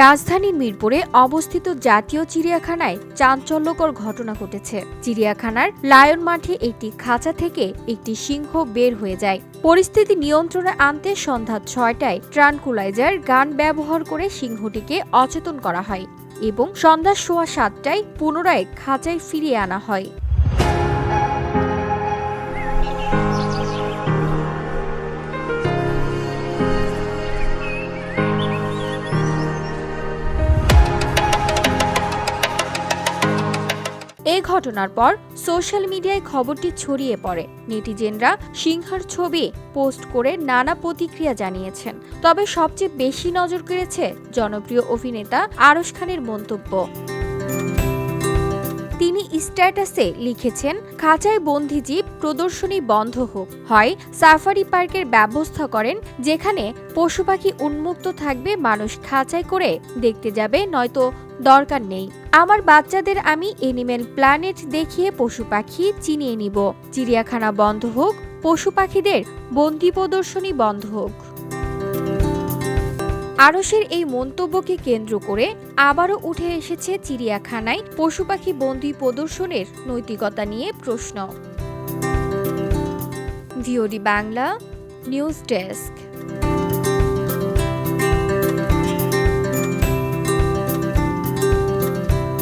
রাজধানীর মিরপুরে অবস্থিত জাতীয় চিড়িয়াখানায় চাঞ্চল্যকর ঘটনা ঘটেছে। চিড়িয়াখানার লায়ন মাঠে একটি খাঁচা থেকে একটি সিংহ বের হয়ে যায়। পরিস্থিতি নিয়ন্ত্রণে আনতে সন্ধ্যা ছয়টায় ট্রানকুলাইজার গান ব্যবহার করে সিংহটিকে অচেতন করা হয় এবং সন্ধ্যা সোয়া সাতটায় পুনরায় খাঁচায় ফিরিয়ে আনা হয়। এই ঘটনার পর সোশ্যাল মিডিয়ায় খবরটি ছড়িয়ে পড়ে। নেটিজেনরা সিংহার ছবি পোস্ট করে নানা প্রতিক্রিয়া জানিয়েছেন। তবে সবচেয়ে বেশি নজর কেড়েছে জনপ্রিয় অভিনেতা আরশ খানের মন্তব্য। স্ট্যাটাসে লিখেছেন, খাঁচায় বন্দি জীব প্রদর্শনী বন্ধ হোক। হয় সাফারি পার্কের ব্যবস্থা করেন, যেখানে পশু পাখি উন্মুক্ত থাকবে, মানুষ খাঁচায় করে দেখতে যাবে, নয়তো দরকার নেই। আমার বাচ্চাদের আমি এনিম্যাল প্ল্যানেট দেখিয়ে পশু পাখি চিনিয়ে নিব। চিড়িয়াখানা বন্ধ হোক, পশু পাখিদের বন্দি প্রদর্শনী বন্ধ হোক। আরসের এই মন্তব্যকে কেন্দ্র করে আবারও উঠে এসেছে চিড়িয়াখানায় পশু পাখি বন্দি প্রদর্শনের নৈতিকতা নিয়ে প্রশ্ন। VOD Bangla news desk.